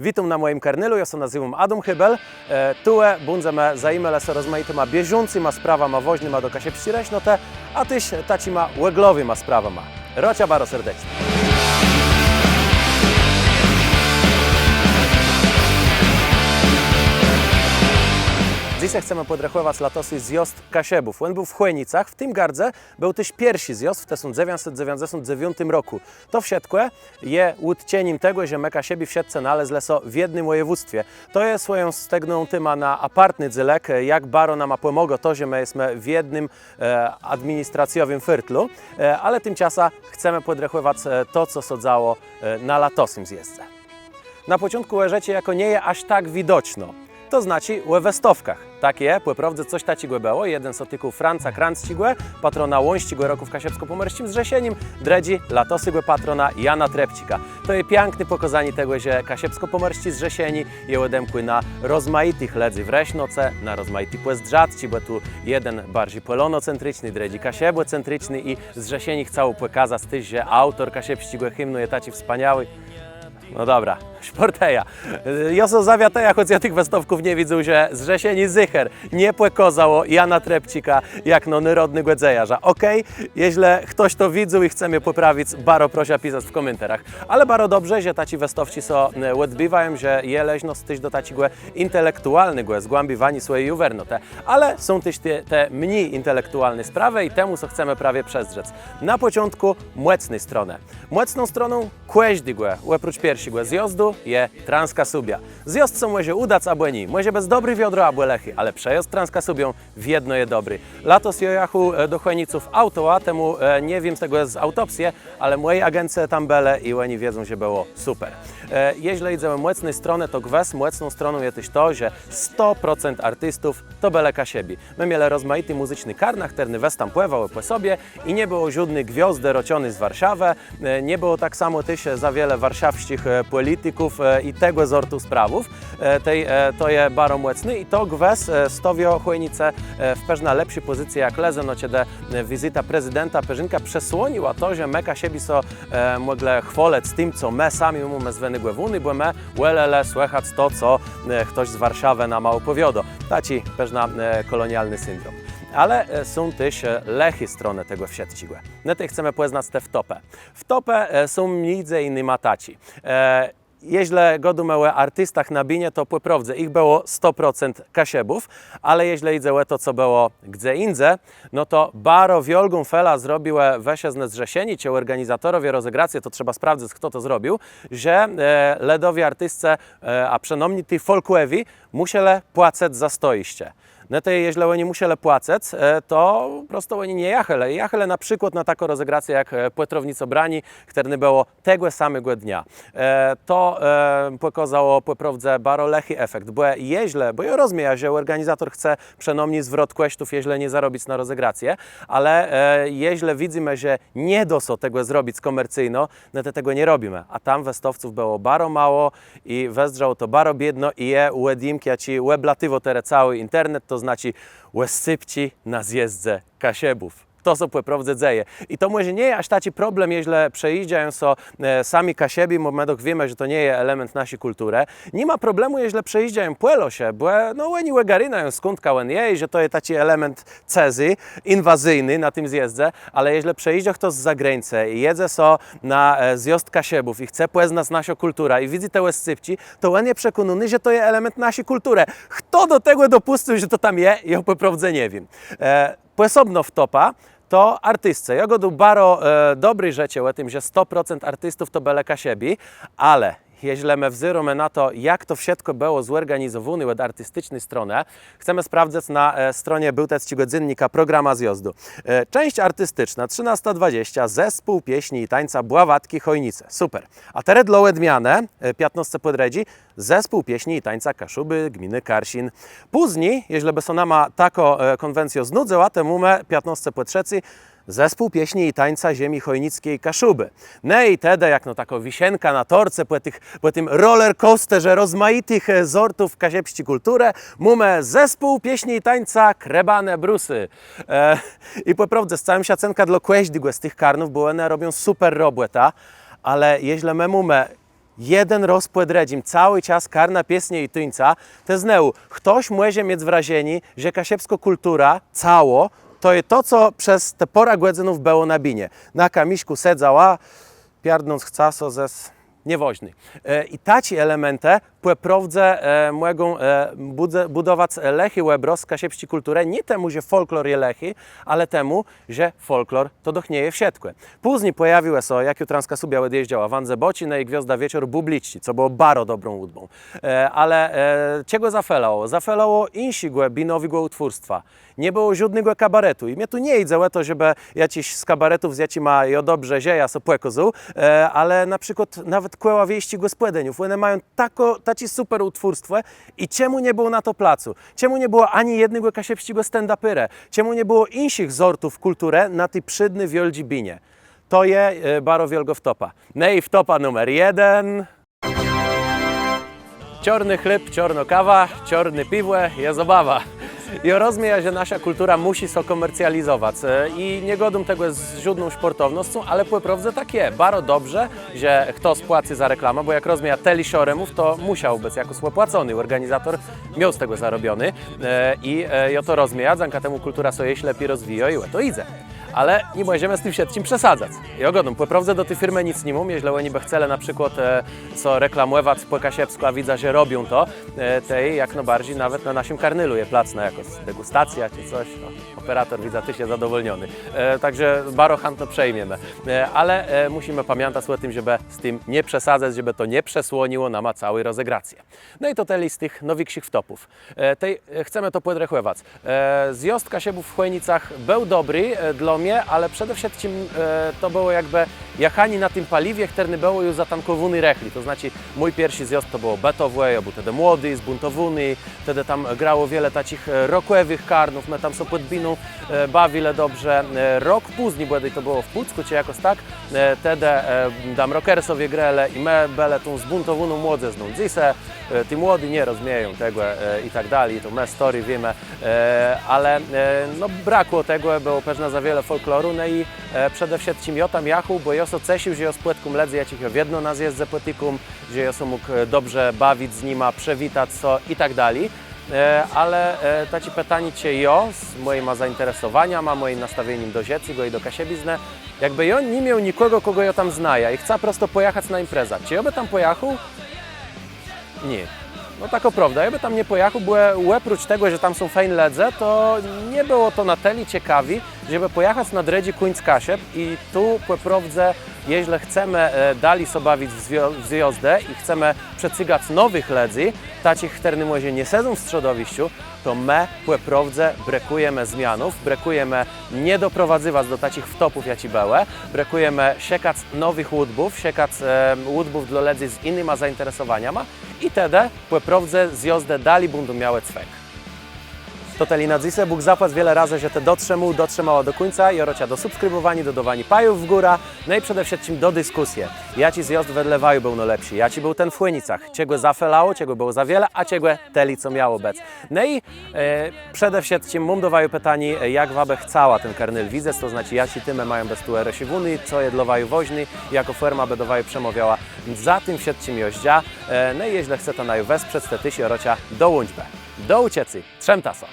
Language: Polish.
Witam na moim karnelu, ja się nazywam Adam Hybel. E, Tue bundzeme zaimele se rozmaityma bieżącyma sprawama woźnyma do kasie pścireśnote, a tyś tacima łeglowyma sprawama. Rocia baro serdecznie. Dzisiaj chcemy podrechować latosy zjazd Kasiebów. On był w Chłenicach, w tym gardze był też pierwszy zjazd w 1999 roku. To wsiedkłe je łódcienim tego, że my Kasiebi w siatce nalez leso w jednym województwie. To jest swoją stegną tyma na apartny dzylek, jak baro nam pomogo to, że my jesteśmy w jednym e, administracjowym fyrtlu, e, ale tymczasem chcemy podrechować e, to, co sodzało e, na latosym zjeźdze. Na początku łeżecie jako nie je aż tak widoczno. To znaczy we westowkach. Takie, płeprawdze coś taci było. Jeden z otyków Franca Kranzcigłe, patrona Łąścigłe roku w Kasiepsko-Pomerskim z Rzesienim, dredzi latosygłe patrona Jana Trepcika. To jest piękne pokazanie tego, że Kasiepsko-Pomerści z Rzesieni je odemkły na rozmaitych ledzy w Reśnoce, na rozmaitych płezdrzatci, bo tu jeden bardziej polonocentryczny, dredzi kasiebłocentryczny i z Rzesieni chcał pokazać tyś, że autor Kasiepścigłe hymnu je taci wspaniały. No dobra, szporteja. Joso zawiateja, choć ja tych westowków nie widzę, że zrzesieni zycher nie płekozało Jana Trepcika jak no nyrodny głedzejarza. Okej, jeśli ktoś to widział i chce mnie poprawić, baro prosia pisać w komentarzach. Ale baro dobrze, że taci westowci so odbywają, że je leźno tyś do taci głę intelektualny głę, zgłębiwani swoje juwernote. Ale są też te, te mniej intelektualne sprawy i temu, co chcemy prawie przezdrzec. Na początku młecnej stronę. Młecną stroną kłeźdy głę, oprócz piersi głę zjazdu je Transkasubia. Zjazd co może udać albo nie, może bez dobry wiodro albo lechy, ale przejazd Transkasubią w jedno je dobry. Latos jojachu e, do Chłeniców autoa, temu e, nie wiem z tego jest z autopsję, ale moje agencje tam bele i oni wiedzą, że było super. E, Jeśli idziemy młecnej strony, to gwes młecną stroną jest to, że 100% artystów to bele kasiebi. My mieli rozmaity muzyczny karnach, terny wes tam pływał po sobie i nie było żadnych gwiazdy rociony z Warszawy, nie było tak samo też za wiele warszawskich polityków e, i tego sortu sprawów. E, Tej, e, to je baro młecny i to gwes stowio chłojnice w pewna lepszej pozycji jak leze, no ciede e, wizyta prezydenta Perzynka przesłoniła to, że me kasiebi so mogle chwolec tym, co my sami mu me zweny głewuny, bo me łelele słychać to, co ktoś z Warszawy nam opowiada. Taci pewna kolonialny syndrom. Ale są też lechy strony tego wsiadcigłe. Na tej chcemy poznać te wtopę. Wtopę są między innymi taci. E, jeśli godu małe artystach na binie, to poprawdze ich było 100% kasiebów, ale jeśli idzie to, co było gdzie indziej, no to baro wiolgą fela zrobiły wesie zrzesieni, cię organizatorowie rozegracje, to trzeba sprawdzić, kto to zrobił, że e, ledowi artystce, e, a przenomni ty folkłewi, musieli płacać za stoiście. To jeśli oni musieli płacać, e, to po prostu oni nie jachele. Jachele na przykład na taką rozegrację jak e, Płetrownico Brani, które było tego samego dnia. E, To pokazało poprawdze baro lechy efekt, bo jeśli, bo ja rozumiem, że organizator chce przenomni zwrot kosztów, jeśli nie zarobić na rozegrację, ale e, jeśli widzimy, że nie doso tego zrobić komercyjno, no to tego nie robimy. A tam westowców było baro mało i wezdrało to baro biedno i je łedimki, a ci łeblatywo tere cały internet, to znaczy łesypci na zjezdze kasiebów. To są poprawdze dzieje. I to może nie jest aż taki problem, jeśli przejeżdżają so e, sami kasiebi, bo medok wiemy, że to nie jest element naszej kultury. Nie ma problemu, jeśli przejeżdżają płelo się, bo no oni łegarynają skąd kałen je i że to jest taki element cezy, inwazyjny na tym zjeździe, ale jeśli przejeżdża kto z zagrańcy i jedzie so na e, zjazd kasiebów i chce poznać naszą kulturę i widzi te łescypci, to on jest przekonany, że to jest element naszej kultury. Kto do tego dopuścił, że to tam je, ja poprawdze nie wiem. E, Posobno wtopa to artystce. Ja go baro e, dobry rzecie o tym, że 100% artystów to bele kasiebi, ale jeśli my wzyramy na to, jak to wszystko było zorganizowane od artystycznej strony, chcemy sprawdzić na e, stronie Bełteckiego Dziennika Programa Zjazdu. E, część artystyczna 13.20, zespół pieśni i tańca Bławatki Chojnice. Super. A teraz dla odmianę, e, 15 podredzi, zespół pieśni i tańca Kaszuby gminy Karsin. Później, jeśli by sonama tako konwencjo znudzała, temu me 15 podrzecy, Zespół pieśni i tańca ziemi chojnickiej Kaszuby. No i tedy, jak no taka wisienka na torce, po, tych, po tym roller coasterze rozmaitych e, zortów kasiepści kulturę, mamy zespół pieśni i tańca Krebane Brusy. E, I po prawdzie, z całym szacunka dla kłeźdź z tych karnów, bo one robią super robota, ale jeśli my mamy jeden rozpłet redzim, cały czas karna piesnie i tyńca, te zneu, ktoś może mieć wrażenie, że kasiepsko kultura cało to jest to, co przez te pora głedzynów było na binie. Na kamiśku sedzała, piardnąc chcaso zes niewoźny. E, I taci elementy płeprawdze e, mogą budować lechy łebros, kasiepści kulturę, nie temu, że folklor je lechy, ale temu, że folklor to dochnieje w siedkłe. Później pojawiło się, jak Jutranska Subia odjeździała, Wanze Bocina i Gwiazda Wieczór Bubliczci, co było baro dobrą łudbą. E, ale e, czego zafelało? Zafelało insigłe binowigłe utwórstwa. Nie było żadnego kabaretu. I mnie tu nie idzie o to, żeby jakiś z kabaretów z jaci ma jo dobrze zieja so płekozu, e, ale na przykład nawet kłęła wieści gospodeniów. One mają tako, taci super utwórstwo i czemu nie było na to placu? Czemu nie było ani jednego kasiepściego stand-upyre? Czemu nie było innych zortów kultury na tej przydny wioldzi binie? To je e, baro wielgo wtopa. No i wtopa numer jeden. Czarny chleb, czarno kawa, czarny piwłe, jest zabawa. I rozumiem, że nasza kultura musi się komercjalizować e, i nie godzę tego z żadną sportownością, ale płeprawdze tak jest. Bardzo dobrze, że kto spłaci za reklamę, bo jak rozumiem telisioremów, to musiał być jako spłacony. Organizator miał z tego zarobiony e, i e, ja to rozumiem, dzięki temu kultura sobie lepiej rozwija i to idzie. Ale nie będziemy z tym wszystkim przesadzać. I ogodą, płeprawdze do tej firmy nic nie mam, jeśli oni by na przykład e, co reklamować po Kasiepsku, a widzę, że robią to, e, tej jak najbardziej nawet na naszym karnylu je placna jakoś degustacja czy coś. No, operator widzę, ty się zadowolniony. E, także baro chętno przejmiemy. E, ale e, musimy pamiętać o tym, żeby z tym nie przesadzać, żeby to nie przesłoniło nam całej rozegrację. No i to teli z tych nowikszych wtopów. E, tej, e, chcemy to podrechować. E, zjazd Kasiebów w Chojnicach był dobry e, dla ale przede wszystkim e, to było jakby jechanie na tym paliwie, który było już zatankowany rechli. To znaczy mój pierwszy zjazd to było betowe, ja był wtedy młody, zbuntowany, wtedy tam grało wiele takich e, rockowych karnów, my tam są pod biną e, bawile dobrze. Rok później, bo to było w Pucku, czy jakoś tak, wtedy dam rockersowie grele i my bele tą zbuntowaną młodzezną. Dzisiaj e, ci młody nie rozumieją tego i tak dalej, to my story wiemy, ale no, brakło tego, było pewnie za wiele folkloru, no i e, przede wszystkim ja tam jachu, bo ja so cesił, że ja z płetką ledzy, ja cicho w jedno nas jest ze płetikum, że ja so mógł e, dobrze bawić z nima, przewitać so i tak dalej. E, ale e, ta ci pytanie cię jo z moim zainteresowaniami, moim nastawieniem do Zieciego i do Kasiebizny, jakby ja nie miał nikogo, kogo ja tam znaję i chcę prosto pojechać na imprezę. Czy ja by tam pojechał? Nie. No taka prawda, jakby tam nie pojechał, bo oprócz tego, że tam są fajne ledze, to nie było to na tyle ciekawi, żeby pojechać na dredzi Kuńc Kasiep i tu poprawdze, jeśli chcemy e, dali sobie bawić w, w zjazdę i chcemy przecygać nowych ledzy, takich, które może nie sedzą w strzodowiściu, to my poprawdze brekujemy zmianów, brekujemy nie doprowadzywać do takich wtopów, jak ci bełe, brekujemy siekać nowych łudbów, siekać e, łudbów dla ledzy z innymi zainteresowaniami i wtedy poprawdze zjazdę dali będą miały cwek. To Telina Dzise, Bóg zapłać wiele razy, że te dotrzemu, dotrzymała do końca i orocia do subskrybowania, dodawani pajów w góra, no i przede wszystkim do dyskusji. Ja ci zjazd wedle waju był no lepszy, ja ci był ten w Chłynicach, ciego zafelało, ciego było za wiele, a ciego teli co miało bec. No i e, przede wszystkim mam do waju pytanie, e, jak wabę chcała ten karnyl widzec, to znaczy ja ci tymy mają bez tu eresiwuny, co je dla waju woźny, jako firma by do waju przemawiała za tym wszystkim joździa, e, no i jeśli chce to na wesprzeć, te tysi orocia dołączbę. Do uciecy, trzem tasa.